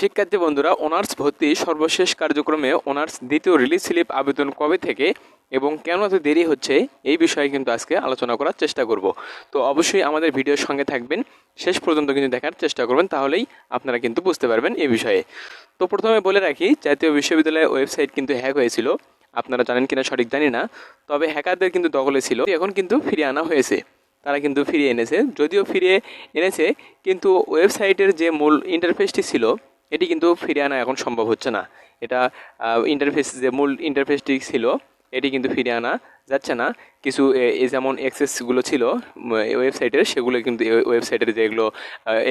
শিক্ষার্থী বন্ধুরা, অনার্স ভর্তি সর্বশেষ কার্যক্রমে অনার্স দ্বিতীয় রিলিজ স্লিপ আবেদন কবে থেকে এবং কেন এত দেরি হচ্ছে, এই বিষয়ে কিন্তু আজকে আলোচনা করার চেষ্টা করব। তো অবশ্যই আমাদের ভিডিওর সঙ্গে থাকবেন, শেষ পর্যন্ত কিন্তু দেখার চেষ্টা করবেন, তাহলেই আপনারা কিন্তু বুঝতে পারবেন এই বিষয়ে। তো প্রথমে বলে রাখি, জাতীয় বিশ্ববিদ্যালয়ের ওয়েবসাইট কিন্তু হ্যাক হয়েছিল, আপনারা জানেন কিনা সঠিক জানি না, তবে হ্যাকারদের কিন্তু দখলে ছিল, এখন কিন্তু ফিরিয়ে আনা হয়েছে, তারা কিন্তু ফিরিয়ে এনেছে, যদিও ফিরিয়ে এনেছে, কিন্তু ওয়েবসাইটের যে মূল ইন্টারফেসটি ছিল এটি কিন্তু ফিরিয়ে আনা এখন সম্ভব হচ্ছে না। এটা ইন্টারফেস যে মূল ইন্টারফেসটি ছিল, এটি কিন্তু ফিরিয়ে আনা যাচ্ছে না। কিছু যেমন অ্যাক্সেসগুলো ছিল ওয়েবসাইটের সেগুলো কিন্তু ওয়েবসাইটের যেগুলো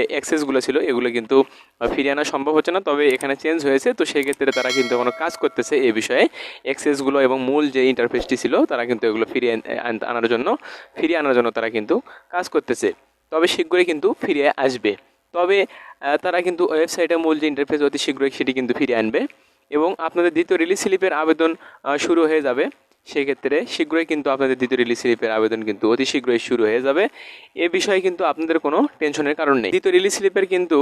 অ্যাক্সেসগুলো ছিল, এগুলো কিন্তু ফিরিয়ে আনা সম্ভব হচ্ছে না। তবে এখানে চেঞ্জ হয়েছে, তো সেই ক্ষেত্রে তারা কিন্তু এখনও কাজ করতেছে এই বিষয়ে। অ্যাক্সেসগুলো এবং মূল যে ইন্টারফেসটি ছিল, তারা কিন্তু এগুলো ফিরিয়ে আন- আন- আনার জন্য, ফিরিয়ে আনার জন্য তারা কিন্তু কাজ করতেছে। তবে শীঘ্রই কিন্তু ফিরে আসবে। তবে তারা কিন্তু ওয়েবসাইটের মূল যে ইন্টারফেস অতি শীঘ্রই সেটি কিন্তু ফিরে আনবে এবং আপনাদের দ্বিতীয় রিলিজ স্লিপের আবেদন শুরু হয়ে যাবে। সেই ক্ষেত্রে শীঘ্রই কিন্তু আপনাদের দ্বিতীয় রিলিজ স্লিপের আবেদন কিন্তু অতি শীঘ্রই শুরু হয়ে যাবে। এ বিষয়ে কিন্তু আপনাদের কোনো টেনশনের কারণ নেই। দ্বিতীয় রিলিজ স্লিপের কিন্তু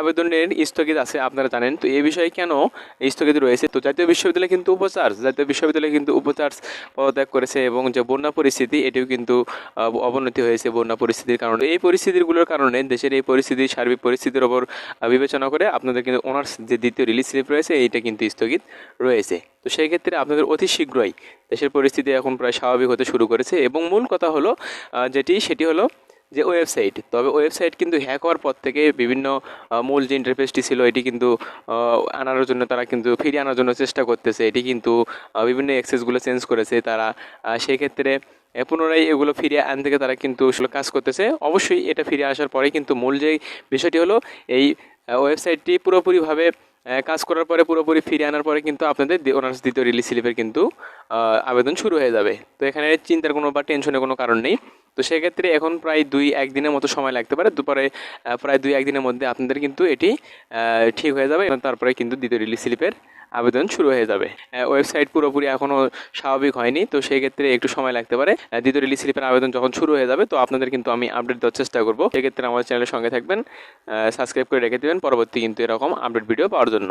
আবেদনের স্থগিত আছে, আপনারা জানেন। তো এই বিষয়ে কেন স্থগিত রয়েছে? তো জাতীয় বিশ্ববিদ্যালয় কিন্তু উপচার্জ, জাতীয় বিশ্ববিদ্যালয় কিন্তু উপচার্জ পদত্যাগ করেছে এবং যে বন্যা পরিস্থিতি, এটিও কিন্তু অবনতি হয়েছে বন্যা পরিস্থিতির কারণে। এই পরিস্থিতিগুলোর কারণে দেশের এই পরিস্থিতি, সার্বিক পরিস্থিতির ওপর বিবেচনা করে আপনাদের কিন্তু অনার্স যে দ্বিতীয় রিলিজ স্লিপ রয়েছে, এইটা কিন্তু স্থগিত রয়েছে। তো সেই ক্ষেত্রে আপনাদের অতি শীঘ্রই দেশের পরিস্থিতি এখন প্রায় স্বাভাবিক হতে শুরু করেছে এবং মূল কথা হলো যেটি সেটি হলো যে ওয়েবসাইট। তবে ওয়েবসাইট কিন্তু হ্যাক হওয়ার পর থেকে বিভিন্ন মূল যে ইন্টারফেসটি ছিল এটি কিন্তু আনার জন্য তারা কিন্তু ফিরিয়ে আনার জন্য চেষ্টা করতেছে। এটি কিন্তু বিভিন্ন অ্যাক্সেসগুলো চেঞ্জ করেছে তারা আহ, সেই ক্ষেত্রে এ, পুনরায় এগুলো ফিরিয়ে আন থেকে তারা কিন্তু কাজ করতেছে। অবশ্যই এটা ফিরে আসার পরে কিন্তু মূল যে বিষয়টি হলো এই ওয়েবসাইটটি পুরোপুরিভাবে কাজ করার পরে পুরোপুরি ফিরে আনার পরে কিন্তু আপনাদের অনার্স দ্বিতীয় রিলিজ স্লিপের কিন্তু আবেদন শুরু হয়ে যাবে। তো এখানে চিন্তার কোনো বা টেনশনের কোনো কারণ নেই। তো সেক্ষেত্রে এখন প্রায় দুই একদিনের মতো সময় লাগতে পারে। দুপুরে প্রায় দুই একদিনের মধ্যে আপনাদের কিন্তু এটি ঠিক হয়ে যাবে এবং তারপরে কিন্তু দ্বিতীয় রিলিজ স্লিপের আবেদন শুরু হয়ে যাবে। ওয়েবসাইট পুরোপুরি এখনও স্বাভাবিক হয়নি, তো সেক্ষেত্রে একটু সময় লাগতে পারে। দ্বিতীয় রিলিজ স্লিপের আবেদন যখন শুরু হয়ে যাবে, তো আপনাদের কিন্তু আমি আপডেট দেওয়ার চেষ্টা করব। সেক্ষেত্রে আমাদের চ্যানেলের সঙ্গে থাকবেন সাবস্ক্রাইব করে রেখে দেবেন। পরবর্তী কিন্তু এরকম আপডেট ভিডিও পাওয়ার জন্য।